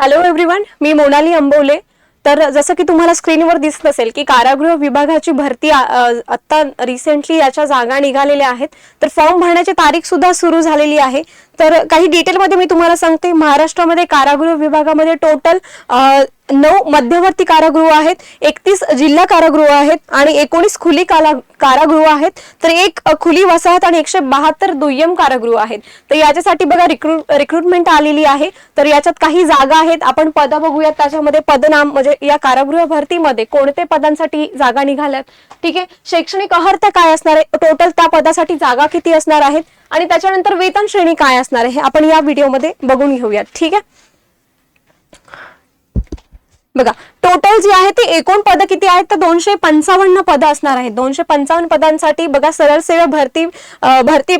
Hello everyone मी मोनाली अंबोले. तर जसं की तुम्हाला स्क्रीनवर दिसत असेल की कारागृह विभागाची भरती आत्ता रिसेंटली याच्या जागा निघालेल्या आहेत. तर फॉर्म भरण्याची तारीख सुद्धा सुरू झालेली आहे. तर काही डिटेलमध्ये मी तुम्हाला सांगते. महाराष्ट्रामध्ये कारागृह विभागामध्ये टोटल नऊ मध्यवर्ती कारागृह आहेत एकतीस जिल्हा कारागृह आहेत आणि एकोणीस खुली कारागृह आहेत. तर एक खुली वसाहत आणि एकशे बहात्तर दुय्यम कारागृह आहेत. तर याच्यासाठी बघा रिक्रुटमेंट आलेली आहे. तर याच्यात काही जागा आहेत. आपण पद बघूयात. त्याच्यामध्ये पदनाम म्हणजे या कारागृह भरतीमध्ये कोणते पदांसाठी जागा निघाल्यात? ठीक आहे? शैक्षणिक अर्हता काय असणार आहे? टोटल त्या पदासाठी जागा किती असणार आहेत? आणि त्याच्यानंतर वेतन श्रेणी काय असणार आहे? हे आपण या व्हिडिओमध्ये बघून घेऊयात. ठीक आहे? बघा टोटल जी आहे ती एकूण पद किती आहेत? तर दोनशे पंचावन्न पद असणार आहेत. दोनशे पंचावन्न पदांसाठी बघा सरळ सेवा भरती भरती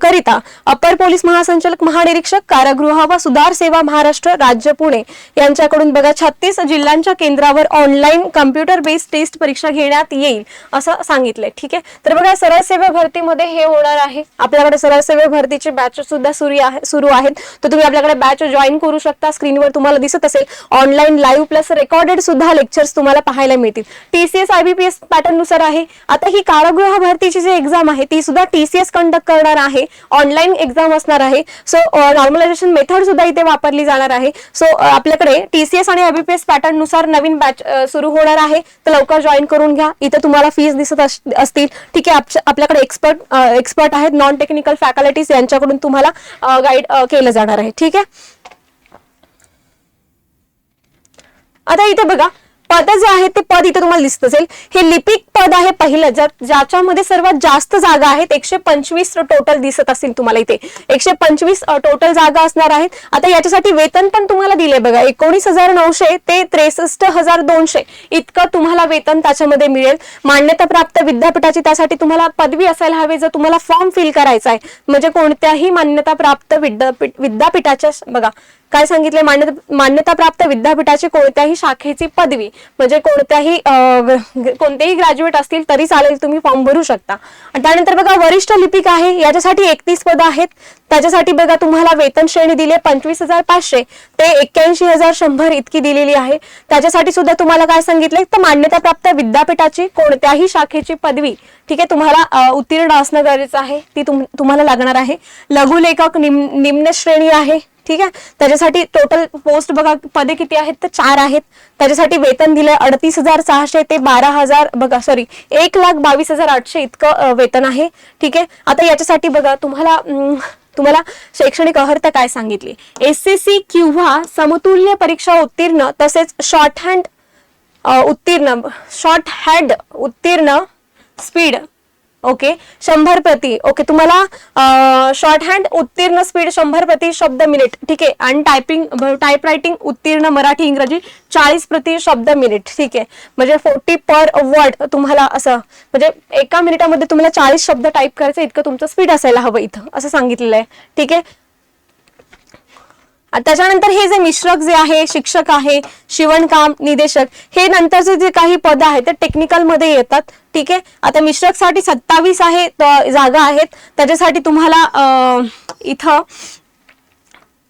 करिता अपर पोलीस महासंचालक महानिरीक्षक कारागृह व सुधार सेवा महाराष्ट्र राज्य पुणे यांच्याकडून बघा छत्तीस जिल्ह्यांच्या केंद्रावर ऑनलाईन कम्प्युटर बेस्ड टेस्ट परीक्षा घेण्यात येईल असं सांगितलंय. ठीक आहे? तर बघा सरळ सेवा भरतीमध्ये हे होणार आहे. आपल्याकडे सरळ सेवा भरतीचे बॅच सुद्धा सुरू आहे सुरू आहेत. तर तुम्ही आपल्याकडे बॅच जॉईन करू शकता. स्क्रीनवर तुम्हाला दिसत असेल ऑनलाईन लाईव्ह प्लस रेकॉर्डेड सुद्धा लेक्चर्स तुम्हाला पाहायला मिळतील. टीसीएस आयबीपीएस पॅटर्ननुसार आहे. आता ही कारागृह भरतीची जी एक्झाम आहे ती सुद्धा टीसीएस कंडक्ट करणार आहे. ऑनलाईन एक्झाम असणार आहे. सो नॉर्मलायझेशन मेथड सुद्धा इथे वापरली जाणार आहे. सो आपल्याकडे टीसीएस आणि आयबीपीएस पॅटर्ननुसार नवीन बॅच सुरू होणार आहे. तर लवकर जॉईन करून घ्या. इथे तुम्हाला फीस दिसत अस- असतील. ठीक आहे आपल्याकडे एक्सपर्ट एक्सपर्ट आहेत. नॉन टेक्निकल फॅकल्टीज यांच्याकडून तुम्हाला गाईड केलं जाणार आहे. ठीक आहे? आता इथे बघा. पद जे आहे ते पद इथे तुम्हाला दिसत असेल. हे लिपिक पद आहे पहिलं. ज्या- ज्याच्यामध्ये सर्वात जास्त जागा आहेत एकशे पंचवीस टोटल दिसत असतील तुम्हाला इथे. एकशे पंचवीस टोटल जागा असणार आहेत. आता याच्यासाठी वेतन पण तुम्हाला दिले बघा. एकोणीस हजार नऊशे ते त्रेसष्ट हजार दोनशे इतकं तुम्हाला वेतन त्याच्यामध्ये मिळेल. मान्यता प्राप्त विद्यापीठाची त्यासाठी तुम्हाला पदवी असायला हवी जर तुम्हाला फॉर्म फिल करायचा आहे. म्हणजे कोणत्याही मान्यता प्राप्त विद्यापीठ विद्यापीठाच्या बघा काय सांगितले मान्यता मान्यता प्राप्त विद्यापीठाची कोणत्याही शाखेची पदवी म्हणजे कोणत्याही कोणतेही ग्रॅज्युएट असतील तरी चालेल तुम्ही फॉर्म भरू शकता. आणि त्यानंतर बघा वरिष्ठ लिपिक आहे याच्यासाठी एकतीस पद आहेत. त्याच्यासाठी बघा तुम्हाला वेतन श्रेणी दिली पंचवीस हजार पाचशे. ते एक्क्याऐंशी हजार शंभर इतकी दिलेली आहे. त्याच्यासाठी सुद्धा तुम्हाला काय सांगितलंय? तर मान्यताप्राप्त विद्यापीठाची कोणत्याही शाखेची पदवी ठीक आहे तुम्हाला उत्तीर्ण असणं गरजेचं आहे. ती तुम्हाला लागणार आहे. लघुलेखक निम निम्न श्रेणी आहे. ठीक आहे? त्याच्यासाठी टोटल पोस्ट बघा पदे किती आहेत? तर चार आहेत. त्याच्यासाठी वेतन दिलंय अडतीस हजार सहाशे ते बारा हजार बघा सॉरी एक लाख बावीस हजार आठशे इतकं वेतन आहे. ठीक आहे? आता याच्यासाठी बघा तुम्हाला तुम्हाला शैक्षणिक अर्हता काय सांगितली? एस एस सी किंवा समतुल्य परीक्षा उत्तीर्ण तसेच शॉर्ट हँड उत्तीर्ण शॉर्ट हँड उत्तीर्ण स्पीड ओके? शंभर प्रति. ओके तुम्हाला शॉर्ट हँड उत्तीर्ण स्पीड शंभर प्रति शब्द मिनिट ठीक आहे? आणि टायपिंग टाईप रायटिंग उत्तीर्ण मराठी इंग्रजी चाळीस प्रति शब्द मिनिट ठीक आहे? म्हणजे फोर्टी पर वर्ड तुम्हाला असं म्हणजे एका मिनिटामध्ये तुम्हाला चाळीस शब्द टाईप करायचं इतकं तुमचं स्पीड असायला हवं इथं. असं सांगितलेलं आहे. ठीक आहे? त्याच्यानंतर हे जे मिश्रक जे आहे शिक्षक आहे शिवणकाम निदेशक हे नंतरचे जे काही पद आहेत ते टेक्निकलमध्ये येतात. ठीक आहे? आता मिश्रकसाठी सत्तावीस आहे जागा आहेत. त्याच्यासाठी तुम्हाला इथं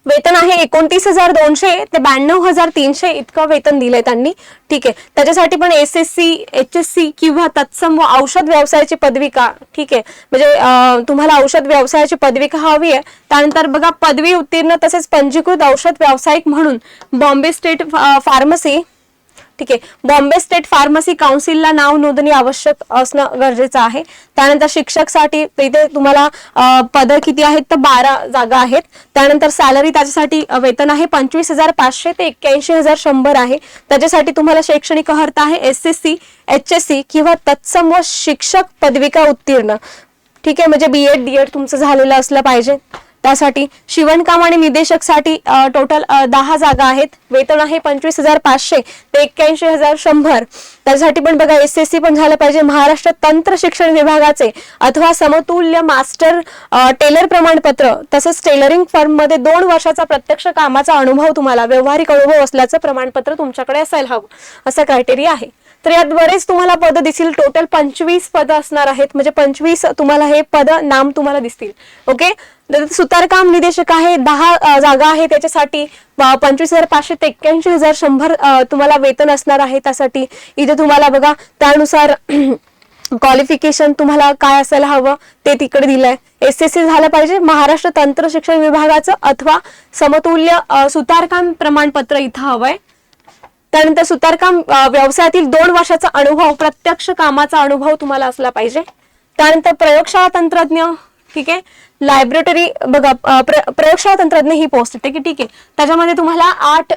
वेतन आहे एकोणतीस हजार दोनशे ते ब्याण्णव हजार तीनशे इतकं वेतन दिलंय त्यांनी. ठीक आहे. त्याच्यासाठी पण S S C H S C किंवा तत्सम व औषध व्यवसायाची पदविका ठीक आहे. म्हणजे तुम्हाला औषध व्यवसायाची पदविका हवी आहे. त्यानंतर बघा पदवी उत्तीर्ण तसेच पंजीकृत औषध व्यावसायिक म्हणून बॉम्बे स्टेट फार्मसी ठीक आहे. बॉम्बे स्टेट फार्मसी काउन्सिलला नाव नोंदणी आवश्यक असणं गरजेचं आहे. त्यानंतर शिक्षकसाठी तिथे तुम्हाला पद किती आहेत तर बारा जागा आहेत. त्यानंतर सॅलरी त्याच्यासाठी वेतन आहे पंचवीस हजार पाचशे ते एक्क्याऐंशी हजार शंभर आहे. त्याच्यासाठी तुम्हाला शैक्षणिक अर्हता आहे S S C H S C किंवा तत्सम व शिक्षक पदविका उत्तीर्ण. ठीक आहे म्हणजे बी एड डी एड तुमचं झालेलं असलं पाहिजे. त्यासाठी शिवणकाम आणि निदेशकसाठी टोटल दहा जागा आहेत. वेतन आहे पंचवीस हजार पाचशे ते एक्क्याऐंशी हजार शंभर. त्यासाठी पण बघा एस एस सी पण झालं पाहिजे. महाराष्ट्र तंत्र शिक्षण विभागाचे अथवा समतुल्य मास्टर टेलर प्रमाणपत्र तसंच टेलरिंग फर्ममध्ये दोन वर्षाचा प्रत्यक्ष कामाचा अनुभव तुम्हाला व्यवहारिक अनुभव असल्याचं प्रमाणपत्र तुमच्याकडे असायला हवं. असं क्रायटेरिया आहे. तर यात बरेच तुम्हाला पद दिसतील. टोटल पंचवीस पद असणार आहेत. म्हणजे पंचवीस तुम्हाला हे पद नाम तुम्हाला दिसतील. ओके सुतारकाम निदेशक आहे दहा जागा आहे त्याच्यासाठी. पंचवीस हजार पाचशे ते एक्क्याऐंशी हजार शंभर तुम्हाला वेतन असणार आहे त्यासाठी. इथे तुम्हाला बघा त्यानुसार क्वालिफिकेशन तुम्हाला काय असायला हवं ते तिकडे दिलंय. एस एस सी झालं पाहिजे महाराष्ट्र तंत्र शिक्षण विभागाचं अथवा समतुल्य सुतारकाम प्रमाणपत्र इथं हवंय. त्यानंतर सुतारकाम व्यवसायातील दोन वर्षाचा अनुभव प्रत्यक्ष कामाचा अनुभव तुम्हाला असला पाहिजे. त्यानंतर प्रयोगशाळा तंत्रज्ञ ठीक आहे? लायब्रेटरी बघा प्र- प्रयोगशाळा तंत्रज्ञ ही पोस्ट आहे ठीक आहे. त्याच्यामध्ये तुम्हाला आठ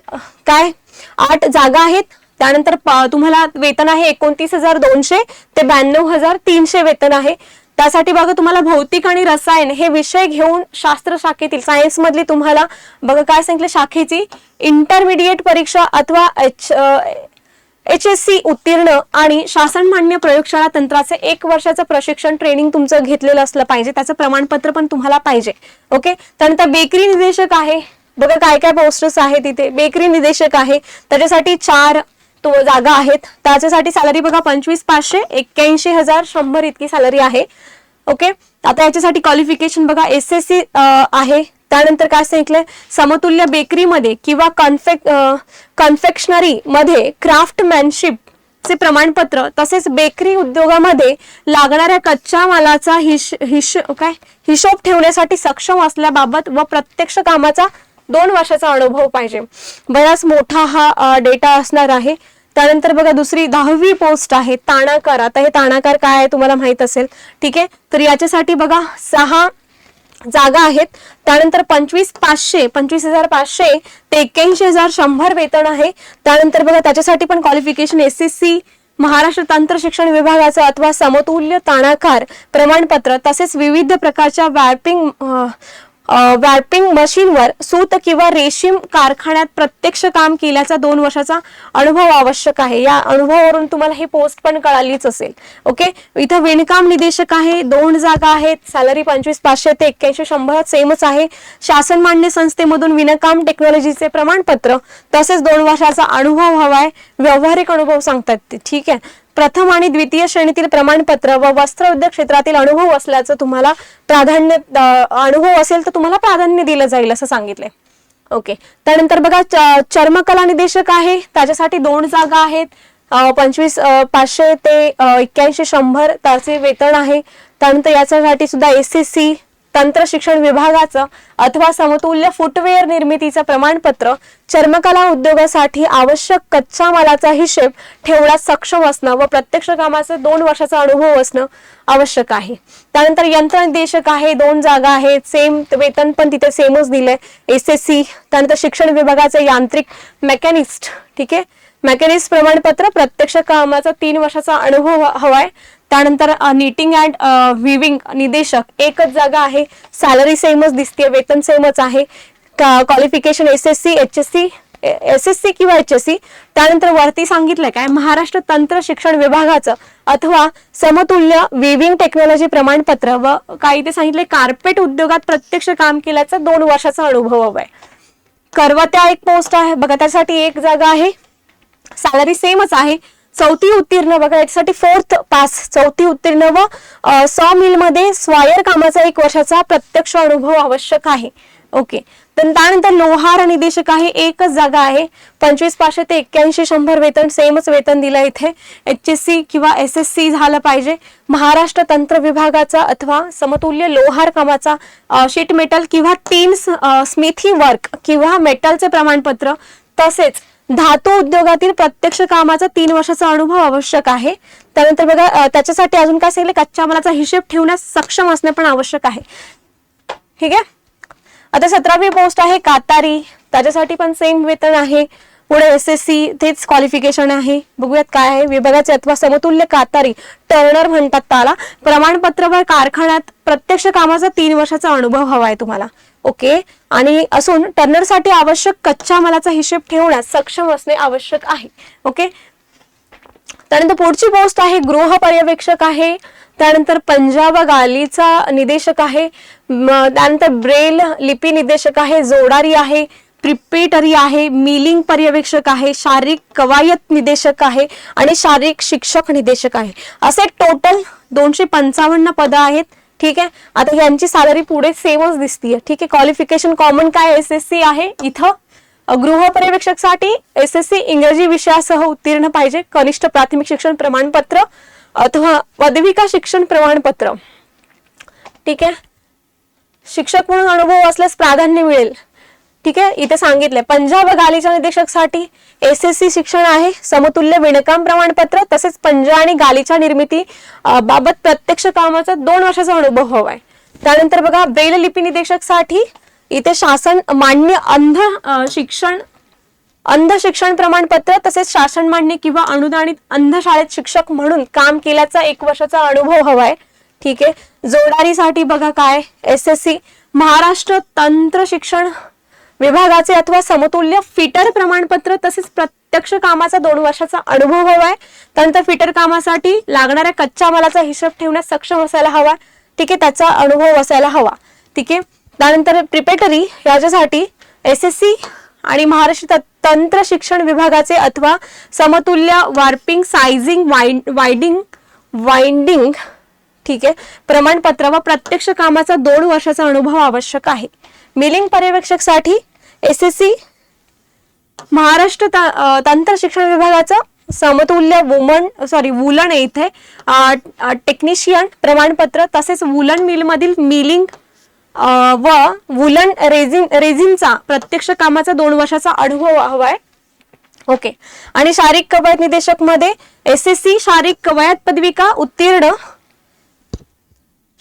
काय? आठ जागा आहेत. त्यानंतर तुम्हाला वेतन आहे एकोणतीस हजार दोनशे ते ब्याण्णव हजार तीनशे वेतन आहे. त्यासाठी बघा तुम्हाला भौतिक आणि रसायन हे विषय घेऊन शास्त्र शाखेतील सायन्स मधली तुम्हाला बघा काय सांगितलं? शाखेची इंटरमिडिएट परीक्षा अथवा एच एच एस सी उत्तीर्ण आणि शासन मान्य प्रयोगशाळा तंत्राचे एक वर्षाचं प्रशिक्षण ट्रेनिंग तुमचं घेतलेलं असलं पाहिजे. त्याचं प्रमाणपत्र पण तुम्हाला पाहिजे. ओके त्यानंतर बेकरी निदेशक आहे. बघा काय काय पोस्टर्स आहेत तिथे बेकरी निदेशक आहे. त्याच्यासाठी चार तो जागा आहेत. त्याच्यासाठी सॅलरी बघा पंचवीस पाचशे एक्क्याऐंशी हजार शंभर इतकी सॅलरी आहे. ओके आता याच्यासाठी क्वालिफिकेशन बघा. एस एस सी आहे. त्यानंतर काय सांगितलंय? समतुल्य बेकरीमध्ये किंवा कन्फेक कन्फेक्शनरी मध्ये क्राफ्टमॅनशिप चे प्रमाणपत्र तसेच बेकरी उद्योगामध्ये लागणाऱ्या कच्च्या मालाचा हिश हिश काय? हिशोब ठेवण्यासाठी सक्षम असल्याबाबत व प्रत्यक्ष कामाचा दोन वर्षाचा अनुभव पाहिजे. बराच मोठा हा डेटा असणार आहे. त्यानंतर बघा दुसरी दहावी पोस्ट आहे ताणाकार. आता हे ताणाकार काय आहे तुम्हाला माहीत असेल. ठीक आहे? तर याच्यासाठी बघा सहा जागा आहेत. त्यानंतर पंचवीस पाचशे पंचवीस हजार पाचशे ते एक्क्याऐंशी हजार शंभर वेतन आहे. त्यानंतर बघा त्याच्यासाठी पण qualification S S C Maharashtra तंत्र शिक्षण विभागाचं अथवा समतुल्य ताणाकार प्रमाणपत्र तसेच विविध प्रकारच्या वॅपिंग वॅपिंग मशीनवर सूत किंवा रेशीम कारखान्यात प्रत्यक्ष काम केल्याचा दोन वर्षाचा अनुभव आवश्यक आहे. या अनुभवावरून तुम्हाला ही पोस्ट पण कळालीच असेल. ओके? इथं विणकाम निदेशक आहे दोन जागा आहेत सॅलरी पंचवीस पाचशे ते एक्क्याऐंशी शंभर सेमच आहे. शासन मान्य संस्थेमधून विणकाम टेक्नॉलॉजीचे प्रमाणपत्र तसेच दोन वर्षाचा अनुभव हवाय व्यावहारिक अनुभव सांगतात ते. ठीक आहे? प्रथम आणि द्वितीय श्रेणीतील प्रमाणपत्र व वस्त्र उद्योग क्षेत्रातील अनुभव असल्याचं तुम्हाला प्राधान्य अनुभव असेल तर तुम्हाला प्राधान्य दिलं जाईल असं सांगितलंय. ओके. त्यानंतर बघा च- चर्मकला निदेशक आहे. त्याच्यासाठी दोन जागा आहेत. पंचवीस पाचशे ते एक्क्याऐंशी शंभर त्याचे वेतन आहे. त्यानंतर याच्यासाठी सुद्धा एस एस सी तंत्र शिक्षण विभागाचं अथवा समतुल्य फुटवेअर निर्मितीचं प्रमाणपत्र चर्मकला उद्योगासाठी आवश्यक कच्च्या मालाचा हिशेब ठेवण्यास सक्षम असणं व प्रत्यक्ष कामाचा दोन वर्षाचा अनुभव असणं आवश्यक आहे. त्यानंतर यंत्रनिदेशक आहे दोन जागा आहेत सेम वेतन पण तिथे सेमच दिलंय. एस एस सी त्यानंतर शिक्षण विभागाचे यांत्रिक मेकॅनिस्ट ठीक आहे? मेकॅनिस्ट प्रमाणपत्र प्रत्यक्ष कामाचा तीन वर्षाचा अनुभव हवाय. त्यानंतर निटिंग अँड विविंग निदेशक एकच जागा आहे. सॅलरी सेमच दिसते वेतन सेमच आहे. Qualification S S C H S C S S C किंवा एच एस सी त्यानंतर वरती सांगितलंय काय? महाराष्ट्र तंत्र शिक्षण विभागाचं अथवा समतुल्य विविंग टेक्नॉलॉजी प्रमाणपत्र व काही ते सांगितले कार्पेट उद्योगात प्रत्यक्ष काम केल्याचा दोन वर्षाचा अनुभव आहे करवत्या एक पोस्ट आहे. बघा त्यासाठी एक जागा आहे. सॅलरी सेमच आहे. चौथी उत्तीर्ण बघा याच्यासाठी फोर्थ पास चौथी उत्तीर्ण व सॉ मिलमध्ये स्वायर कामाचा एक वर्षाचा प्रत्यक्ष अनुभव आवश्यक आहे. ओके. तर त्यानंतर लोहार निदेशक आहे एकच जागा आहे पंचवीस पाचशे ते एक्क्याऐंशी शंभर वेतन सेमच वेतन दिलं इथे. एच एस सी किंवा एस एस सी झालं पाहिजे. महाराष्ट्र तंत्र विभागाचा अथवा समतुल्य लोहार कामाचा शीट मेटल किंवा तीन स्मिथी वर्क किंवा मेटलचे प्रमाणपत्र तसेच धातू उद्योगातील प्रत्यक्ष कामाचा तीन वर्षाचा अनुभव आवश्यक आहे. त्यानंतर बघा त्याच्यासाठी अजून काय सांगितलं कच्च्या मालाचा हिशेब ठेवण्यास सक्षम असणे पण आवश्यक आहे. ठीक आहे? आता सतरावी पोस्ट आहे कातारी. त्याच्यासाठी पण सेम वेतन आहे. पुढे एस एस सी तेच क्वालिफिकेशन आहे. बघूयात काय आहे. विभागाचे अथवा समतुल्य कातारी टर्नर म्हणतात त्याला. प्रमाणपत्र व कारखान्यात प्रत्यक्ष कामाचा तीन वर्षाचा अनुभव हवा आहे तुम्हाला. ओके? आणि असून टर्नरसाठी आवश्यक कच्च्या मालाचा हिशेब ठेवण्यास सक्षम असणे आवश्यक आहे. ओके? त्यानंतर पुढची पोस्ट आहे. गृह पर्यवेक्षक आहे. त्यानंतर पंजाब गालीचा निदेशक आहे. त्यानंतर ब्रेल लिपी निदेशक आहे. जोडारी आहे. प्रिपेटरी आहे मिलिंग पर्यवेक्षक आहे शारीरिक कवायत निदेशक आहे आणि शारीरिक शिक्षक निदेशक आहे. असे टोटल दोनशे पंचावन्न पदं आहेत ठीक आहे? आता यांची सॅलरी पुढे सेमच दिसतीये ठीक आहे? क्वालिफिकेशन कॉमन काय एस एस सी आहे? इथं अ, गृहपर्यवेक्षकसाठी एस एस सी इंग्रजी विषयासह उत्तीर्ण पाहिजे कनिष्ठ प्राथमिक शिक्षण प्रमाणपत्र अथवा पदविका शिक्षण प्रमाणपत्र. ठीक आहे? शिक्षक म्हणून अनुभव असल्यास प्राधान्य मिळेल. ठीक आहे? इथे सांगितलंय पंजाब गालीच्या निदेशकसाठी एस एस सी शिक्षण आहे समतुल्य विणकाम प्रमाणपत्र तसेच पंजा आणि गालीच्या निर्मिती बाबत प्रत्यक्ष कामाचा दोन वर्षाचा अनुभव हवा आहे. त्यानंतर बघा ब्रेल लिपी निदेशकसाठी इथे शासन मान्य अंध शिक्षण अंध शिक्षण प्रमाणपत्र तसेच शासन मान्य किंवा अनुदानित अंध शाळेत शिक्षक म्हणून काम केल्याचा एक वर्षाचा अनुभव हवाय ठीक आहे? जोडारीसाठी बघा काय? एस एस सी महाराष्ट्र तंत्र शिक्षण विभागाचे अथवा समतुल्य फिटर प्रमाणपत्र तसेच प्रत्यक्ष कामाचा दोन वर्षाचा अनुभव हवाय. त्यानंतर फिटर कामासाठी लागणाऱ्या कच्च्या मालाचा हिशोब ठेवण्यास सक्षम असायला हवा. ठीक आहे त्याचा अनुभव असायला हवा. ठीक आहे त्यानंतर प्रिपेटरी याच्यासाठी एस एस सी आणि महाराष्ट्र त- तंत्र शिक्षण विभागाचे अथवा समतुल्य वार्पिंग सायझिंग वायडिंग वाइंडिंग ठीक आहे प्रमाणपत्र व प्रत्यक्ष कामाचा दोन वर्षाचा अनुभव आवश्यक आहे. मिलिंग पर्यवेक्षकसाठी एस एस सी महाराष्ट्र तंत्र शिक्षण विभागाचं समतुल्य वुमन सॉरी वुलन इथे. टेक्निशियन प्रमाणपत्र तसेच वुलन मिलमधील मिलिंग व वुलन रेझिन रेझिनचा प्रत्यक्ष कामाचा दोन वर्षाचा अनुभव हवा आहे ओके आणि शारीरिक कवायत निदेशकमध्ये एस एस सी शारीरिक कवायत पदविका उत्तीर्ण.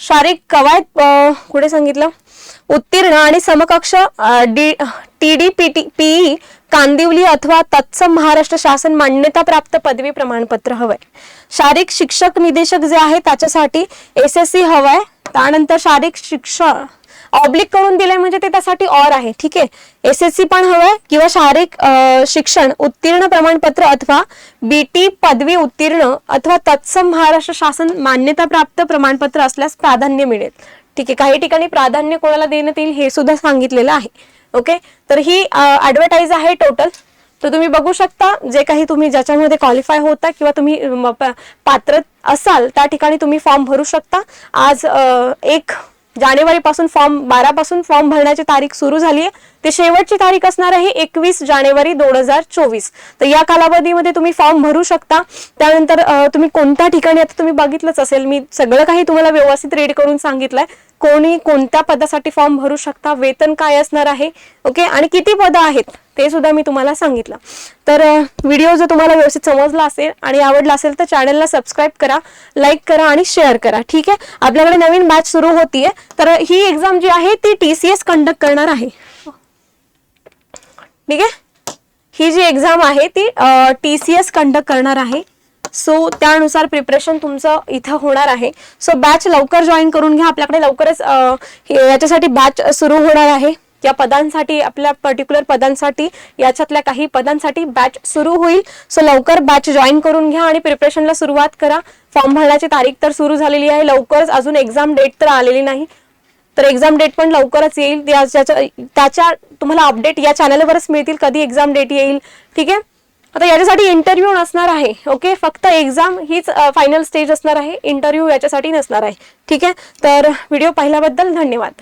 शारीरिक कवायत कुठे सांगितलं? उत्तीर्ण आणि समकक्ष D T D P T P E Kandivali अथवा तत्सम महाराष्ट्र शासन मान्यता प्राप्त पदवी प्रमाणपत्र हवंय. शारीरिक शिक्षक निदेशक जे आहे त्याच्यासाठी एस एस सी हवंय. त्यानंतर शारीरिक शिक्षण ऑब्लिक करून दिलंय म्हणजे ते त्यासाठी ऑर आहे. ठीक आहे? एस एस सी पण हवंय किंवा शारीरिक शिक्षण उत्तीर्ण प्रमाणपत्र अथवा बीटी पदवी उत्तीर्ण अथवा तत्सम महाराष्ट्र शासन मान्यता प्राप्त प्रमाणपत्र असल्यास प्राधान्य मिळेल. ठीक आहे? काही ठिकाणी प्राधान्य कोणाला देण्यात येईल हे सुद्धा सांगितलेलं आहे. ओके? तर ही ऍडव्हर्टाईज आहे टोटल तर तुम्ही बघू शकता जे काही तुम्ही ज्याच्यामध्ये क्वालिफाय होता किंवा तुम्ही पात्र असाल त्या ठिकाणी तुम्ही फॉर्म भरू शकता. आज एक जानेवारीपासून फॉर्म बारापासून फॉर्म भरण्याची तारीख सुरू झाली आहे. ते शेवटची तारीख असणार आहे एकवीस जानेवारी दोन हजार चोवीस. तर या कालावधीमध्ये तुम्ही फॉर्म भरू शकता. त्यानंतर तुम्ही कोणत्या ठिकाणी आता तुम्ही बघितलंच असेल मी सगळं काही तुम्हाला व्यवस्थित रीड करून सांगितलंय. कोणी कोणत्या पदासाठी फॉर्म भरू शकता? वेतन काय असणार आहे? ओके आणि किती पदं आहेत? ते सुद्धा मी तुम्हाला सांगितलं. तर व्हिडिओ जर तुम्हाला व्यवस्थित समजला असेल आणि आवडला असेल तर चॅनलला सबस्क्राईब करा लाईक करा आणि शेअर करा. ठीक आहे? आपल्याकडे नवीन बॅच सुरू होतीये. तर ही एक्झाम जी आहे ती टी सी एस कंडक्ट करणार आहे. ठीक आहे? ही जी एक्झाम आहे ती टी सी एस कंडक्ट करणार आहे. सो त्यानुसार प्रिपरेशन तुमचं इथं होणार आहे. सो बॅच लवकर जॉईन करून घ्या. आपल्याकडे लवकरच हे- याच्यासाठी बॅच सुरू होणार आहे. या पदांसाठी आपल्या पर्टिक्युलर पदांसाठी याच्यातल्या काही पदांसाठी बॅच सुरू होईल. सो लवकर बॅच जॉईन करून घ्या आणि प्रिपरेशनला सुरुवात करा. फॉर्म भरण्याची तारीख तर सुरू झालेली आहे. लवकरच अजून एक्झाम डेट तर आलेली नाही. तर एक्झाम डेट पण लवकरच येईल. त्याच्या तुम्हाला अपडेट या चॅनलवरच मिळतील. कधी एक्झाम डेट येईल. ठीक आहे? आता याच्यासाठी इंटरव्ह्यू नसणार आहे. ओके फक्त एक्झाम हीच फायनल स्टेज असणार आहे. इंटरव्ह्यू याच्यासाठी नसणार आहे. ठीक आहे? तर व्हिडिओ पाहिल्याबद्दल धन्यवाद.